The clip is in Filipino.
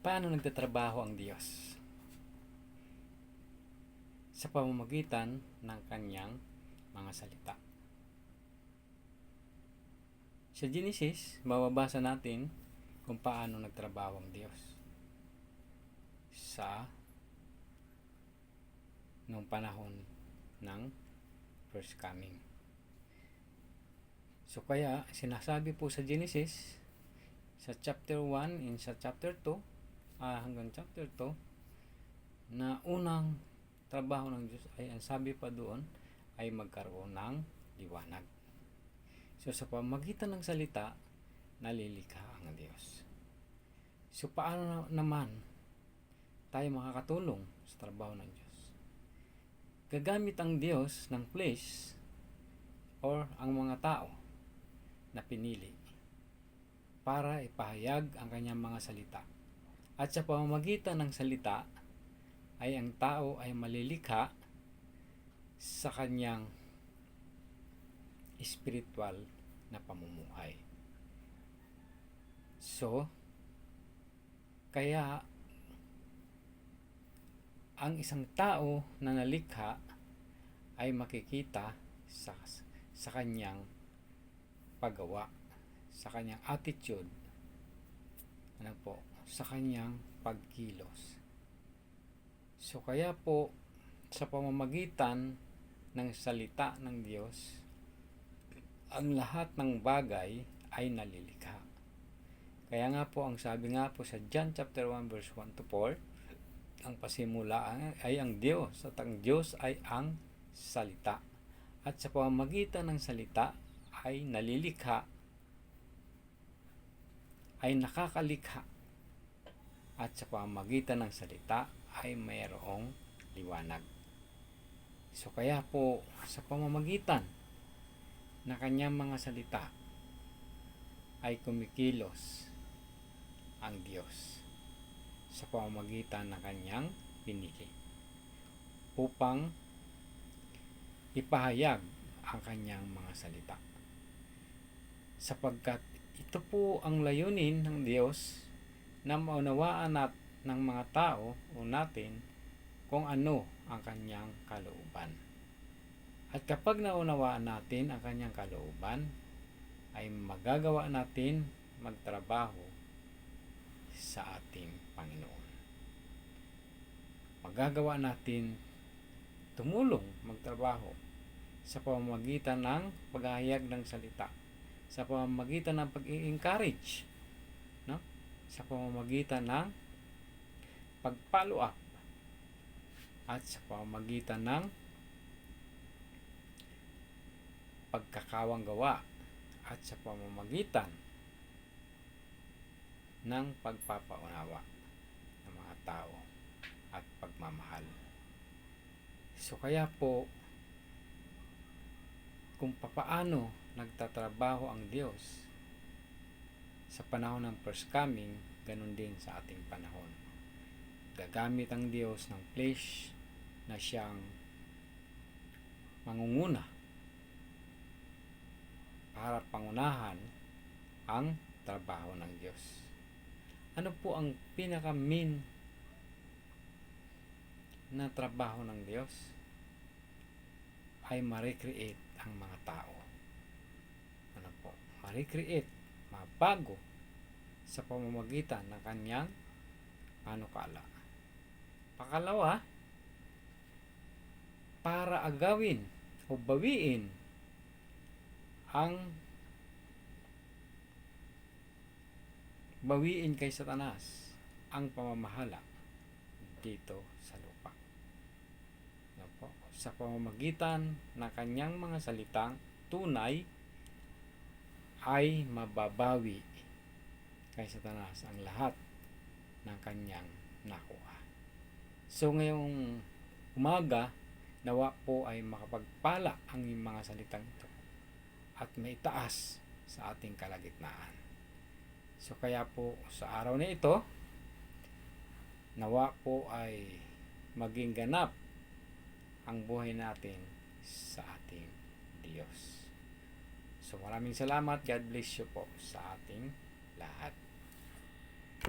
Paano nagtatrabaho ang Diyos? Sa pamamagitan ng kanyang mga salita. Sa Genesis, mababasa natin kung paano nagtrabaho ang Diyos. Sa nung panahon ng first coming. So kaya sinasabi po sa Genesis sa chapter 1 and sa chapter 2 ah, hanggang chapter 2 na unang trabaho ng Diyos ay ang sabi pa doon ay magkaroon ng liwanag. So sa pamagitan ng salita nalilikha ang Diyos. So paano na- naman tayo makakatulong sa trabaho ng Diyos? Gagamit ang Diyos ng place or ang mga tao na pinili para ipahayag ang kanyang mga salita. At sa pamamagitan ng salita ay ang tao ay malilikha sa kanyang spiritual na pamumuhay. So, kaya ang isang tao na nalikha ay makikita sa sa kanyang paggawa, sa kanyang attitude, ano po, sa kanyang pagkilos. So kaya po sa pamamagitan ng salita ng Diyos, ang lahat ng bagay ay nalilikha. Kaya nga po ang sabi nga po sa John chapter 1 verse 1 to 4, ang pasimulaan ay ang Diyos at ang Diyos ay ang salita. At sa pamamagitan ng salita ay nalilikha, ay nakakalikha. At sa pamamagitan ng salita ay mayroong liwanag. So kaya po sa pamamagitan na kanyang mga salita ay kumikilos ang Diyos sa pamamagitan ng kanyang pinili upang ipahayag ang kanyang mga salita. Sapagkat ito po ang layunin ng Diyos na maunawaan nat ng mga tao o natin kung ano ang kanyang kalooban. At kapag naunawaan natin ang kanyang kalooban, ay magagawa natin magtrabaho sa ating Panginoon. Magagawa natin tumulong magtrabaho sa pamamagitan ng paghahayag ng salita, sa pamamagitan ng pag-i-encourage, no? sa pamamagitan ng pag-follow up, at sa pamamagitan ng pagkakawang gawa at sa pamamagitan ng pagpapaunawa ng mga tao at pagmamahal. So kaya po kung papaano nagtatrabaho ang Diyos sa panahon ng first coming, ganun din sa ating panahon. Gagamit ang Diyos ng flesh na siyang mangunguna para pangunahan ang trabaho ng Diyos. Ano po ang pinaka main na trabaho ng Diyos? Ay ma-recreate ang mga tao. Ma-recreate, mabago sa pamamagitan ng kanyang panukala. Pakalawa, para agawin o bawiin ang bawiin kay Satanas ang pamamahala dito sa lupa. Ano? Sa pamamagitan ng kanyang mga salitang tunay ay mababawi kay Satanas ang lahat ng kanyang nakuha. So ngayong umaga, nawa po ay makapagpala ang mga salitang ito at may taas sa ating kalagitnaan. So kaya po sa araw na ito, nawa po ay maging ganap ang buhay natin sa ating Diyos. So maraming salamat. God bless you po sa ating lahat.